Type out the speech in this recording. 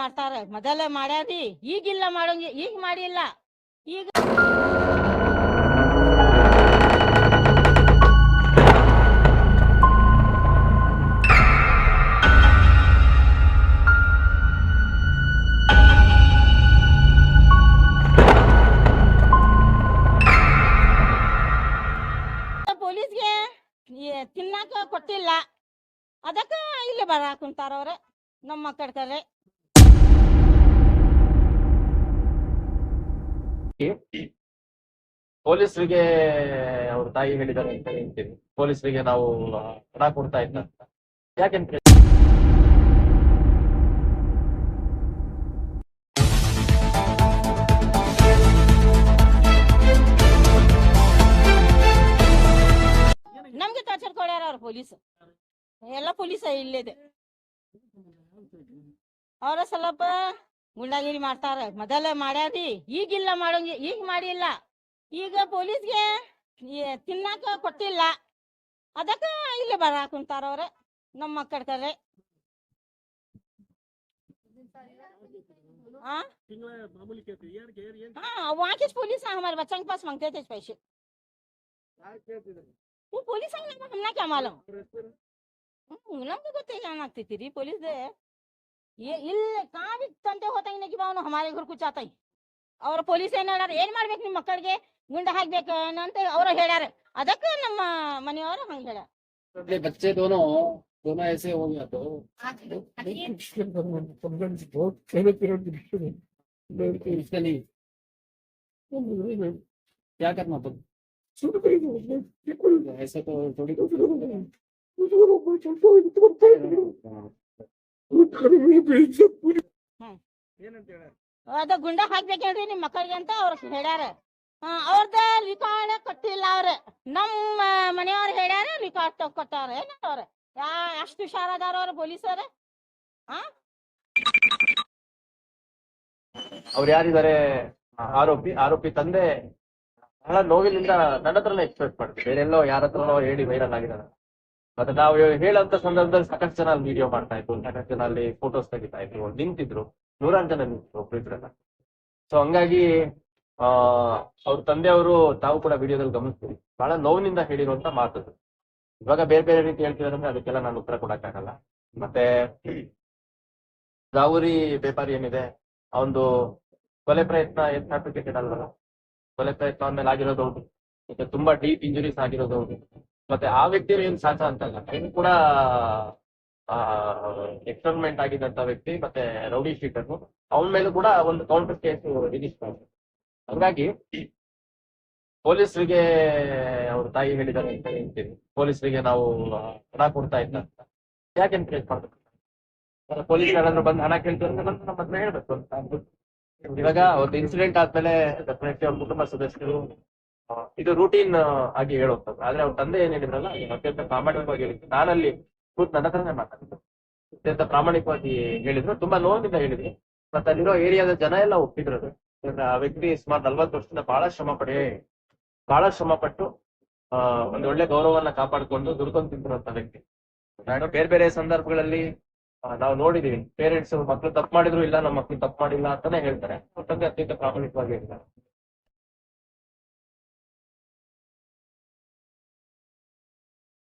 ಮಾಡ್ತಾರ. ಮೊದಲ ಮಾಡ್ಯಾರಿ, ಈಗಿಲ್ಲ ಮಾಡೋಂಗಿ, ಈಗ ಮಾಡಿಲ್ಲ. ಈಗ ಪೊಲೀಸ್ಗೆ ತಿನ್ನಾಕ ಕೊಟ್ಟಿಲ್ಲ. ಅದಕ್ಕ ಇಲ್ಲಿ ಬರಾಕುಂತಾರ ಅವ್ರ ನಮ್ಮ ಮಕ್ಕಳ ಪೊಲೀಸರಿಗೆ ಅವ್ರ ತಾಯಿ ಹೇಳಿದ್ದಾರೆ ಅಂತ ಹೇಳ್ತೀವಿ. ಪೊಲೀಸರಿಗೆ ನಾವು ಹಣ ಕೊಡ್ತಾ ಇದ್ದ ಅಂತ. ನಮ್ಗೆ ಟಾರ್ಚರ್ ಕೊಡ್ಯಾರ ಅವ್ರ ಪೊಲೀಸ್. ಎಲ್ಲ ಪೊಲೀಸ್ ಇಲ್ಲಿದೆ. ಅವರ ಸ್ವಲ್ಪ ಗುಂಡಾಗಿರಿ ಮಾಡ್ತಾರ ಮೊದಲ ಮಾಡ್ಯಾರಿ ಈಗಿಲ್ಲ ಮಾಡೋಂಗಿ ಈಗ ಮಾಡಿಲ್ಲ ಈಗ ಪೊಲೀಸ್ಗೆ ಈ- ತಿನ್ನಾಕ ಕೊಟ್ಟಿಲ್ಲ ಅದಕ್ಕ ಇಲ್ಲಿ ಬರಾಕ್ ಕುಂತಾರ ಅವ್ರ ನಮ್ಮ ಮಕ್ಕಳ ಕಲೆ हाँ मामूली कहते हैं यार यार यार हाँ वहाँ के पुलिस हमारे बच्चों के पास मांगते थे पैसे वो पुलिस ಹಂಗ್ ನಮ್ಗ್ हमना क्या मालूम ಹ್ಮ್, ನಮ್ಗೆ ಗೊತ್ತೇ ಏನಾಗ್ತೈತಿ ರೀ ಪೊಲೀಸ್ ಇಲ್ಲಿ ಕಾವಿ ತಂಟೆ ಹೋತಂಗ್ ನಗಿ ಅವನು ಹಮಾರೆ घर कुछ आता ಅವ್ರ ಪೊಲೀಸ್ ಏನ್ ಹೇಳ್ಯಾರ ಏನ್ ಮಾಡ್ಬೇಕು ನಿಮ್ ಮಕ್ಕಳಿಗೆ ಗುಂಡ ಹಾಕ್ಬೇಕು ಅಂತ ಅವ್ರ ಹೇಳ್ಯಾರ ಅದಕ್ಕ ನಮ್ಮ ಮನೆಯವ್ರ ಹಂಗ ಹೇಳ್ಯಾರ अपने बच्चे दोनों दोनों ऐसे हो गया तो बहुत पहले पीरियड की बात है तो इसका नहीं क्या करना तो सुन के बिल्कुल ऐसा तो थोड़ी ಅದ ಗುಂಡ ಹಾಕ್ಬೇಕೇನ್ರಿ ನಿಮ್ ಮಕ್ಕಳಿಗೆ ಅಂತ ಅವ್ರ ಹೇಳ್ಯಾರ. ಅವ್ರದ ಅವ್ರ್ದ ರಿಕಾರ್ಡ್ ಕೊಟ್ಟಿಲ್ಲ ಅವ್ರ. ನಮ್ಮ ಮನೆಯವ್ರ ಹೇಳ್ಯಾರ ರಿಕಾರ್ಡ್ ಕೊಟ್ಟಾರ. ಏನ ಅವ್ರ? ಯಾ ಅಷ್ಟು ಹುಷಾರದಾರ ಅವ್ರ ಪೊಲೀಸರ? ಅವ್ರು ಯಾರಿದ್ದಾರೆ? ಆರೋಪಿ ಆರೋಪಿ ತಂದೆ ಬಹಳ ನೋವಿನಿಂದ ನನ್ನ ಹತ್ರನೇ ಎಕ್ಸ್ಪೆಕ್ಟ್ ಮಾಡ್ತೀವಿ ಬೇರೆಲ್ಲೋ ಯಾರ ಹತ್ರನೋ ಹೇಳಿ ವೈರಲ್ ಆಗಿದ್ದಾರೆ. ಮತ್ತೆ ನಾವು ಹೇಳಂತ ಸಂದರ್ಭದಲ್ಲಿ ಸಾಕಷ್ಟು ಜನ ವಿಡಿಯೋ ಮಾಡ್ತಾ ಇದ್ರು, ಸಾಕಷ್ಟು ಜನ ಅಲ್ಲಿ ಫೋಟೋಸ್ ತೆಗಿತಾ ಇದ್ರು, ನಿಂತಿದ್ರು, ನೂರಾರು ಜನ ನಿಂತಿದ್ರು ಒಬ್ರಿದ್ರಲ್ಲ ಸೊ ಹಂಗಾಗಿ, ಆ, ಅವ್ರ ತಂದೆಯವರು ತಾವು ಕೂಡ ವಿಡಿಯೋದಲ್ಲಿ ಗಮನಿಸ್ತೀವಿ ಬಹಳ ನೋವಿನಿಂದ ಹೇಳಿರುವಂತ ಮಾತು ಇವಾಗ ಬೇರೆ ಬೇರೆ ರೀತಿ ಹೇಳ್ತಿದಾರೆ ಅಂದ್ರೆ ಅದಕ್ಕೆಲ್ಲ ನಾನು ಉತ್ತರ ಕೊಡಕ್ಕಾಗಲ್ಲ. ಮತ್ತೆ, ರಾವುರಿ ವ್ಯಾಪಾರಿ ಏನಿದೆ ಅವನು ಕೊಲೆ ಪ್ರಯತ್ನ ಏನ್ ಅಪ್ಲಿಕೇಟೆಡ್ ಅಲ್ವಲ್ಲ? ಕೊಲೆ ಪ್ರಯತ್ನ ಆದ್ಮೇಲೆ ಆಗಿರೋದು ಹೌದು. ಮತ್ತೆ ತುಂಬಾ ಡೀಪ್ ಇಂಜುರೀಸ್ ಆಗಿರೋದು ಹೌದು. ಮತ್ತೆ ಆ ವ್ಯಕ್ತಿ ಏನ್ ಸಾಚ ಅಂತಲ್ಲ ಇನ್ನು ಕೂಡ ಎಕ್ಸ್ಪರಿಮೆಂಟ್ ಆಗಿದ್ದಂತ ವ್ಯಕ್ತಿ, ಮತ್ತೆ ರೌಡಿ ಶೀಟರ್, ಅವನ ಮೇಲೂ ಕೂಡ ಒಂದು ಕೌಂಟರ್ ಕೇಸ್ ಆಗಿದೆ ಹಂಗಾಗಿ, ಪೊಲೀಸರಿಗೆ ಅವ್ರ ತಾಯಿ ಹೇಳಿದ್ದಾರೆ ಅಂತ ಹೇಳ್ತೀವಿ. ಪೊಲೀಸರಿಗೆ ನಾವು ಹಣ ಕೊಡ್ತಾ ಇದ್ದ ಯಾಕೆ ಎನ್ಕರೇಜ್ ಮಾಡ್ಬೇಕು ಪೊಲೀಸ್ ಯಾರಾದ್ರೂ ಬಂದು ಹಣ ಕೇಳ್ತಾರೆ ನಮ್ಮ ಹತ್ರ ಹೇಳ್ಬೇಕು ಅಂತ. ಇವಾಗ ಅವ್ರದ್ದು ಇನ್ಸಿಡೆಂಟ್ ಆದ್ಮೇಲೆ ಡೆಫಿನೆಟ್ಲಿ ಅವ್ರ ಕುಟುಂಬ ಸದಸ್ಯರು ಇದು ರೂಟೀನ್ ಆಗಿ ಹೇಳುವಂಥದ್ದು. ಆದ್ರೆ ಅವ್ರ ತಂದೆ ಏನ್ ಹೇಳಿದ್ರಲ್ಲ ಅತ್ಯಂತ ಪ್ರಾಮಾಣಿಕವಾಗಿ ಹೇಳಿದ್ರು ನಾನಲ್ಲಿ ಕೂತ್ ನನ್ನ ಹತ್ರನೇ ಮಾತಾಡಿದ್ರು ಅತ್ಯಂತ ಪ್ರಾಮಾಣಿಕವಾಗಿ ಹೇಳಿದ್ರು. ತುಂಬಾ ನೋವಿನಿಂದ ಹೇಳಿದ್ವಿ. ಮತ್ತೆ ಅಲ್ಲಿರೋ ಏರಿಯಾದ ಜನ ಎಲ್ಲ ಒಪ್ಪಿದ್ರು. ಆ ವ್ಯಕ್ತಿ ಸುಮಾರು ನಲ್ವತ್ತು ವರ್ಷದಿಂದ ಬಹಳ ಶ್ರಮ ಪಡೆ ಬಹಳ ಶ್ರಮ ಪಟ್ಟು ಒಂದು ಒಳ್ಳೆ ಗೌರವವನ್ನ ಕಾಪಾಡಿಕೊಂಡು ದುಡ್ಕೊಂಡು ತಿಂತಿರುವಂತ ವ್ಯಕ್ತಿ. ನಾನು ಬೇರೆ ಬೇರೆ ಸಂದರ್ಭಗಳಲ್ಲಿ ನಾವು ನೋಡಿದೀವಿ. ಪೇರೆಂಟ್ಸ್ ಮಕ್ಳು ತಪ್ಪು ಮಾಡಿದ್ರು ಇಲ್ಲ ನಮ್ಮ ಮಕ್ಳು ತಪ್ಪು ಮಾಡಿಲ್ಲ ಅಂತಾನೆ ಹೇಳ್ತಾರೆ. ತಂದೆ ಅತ್ಯಂತ ಪ್ರಾಮಾಣಿಕವಾಗಿ ಹೇಳ್ತಾರೆ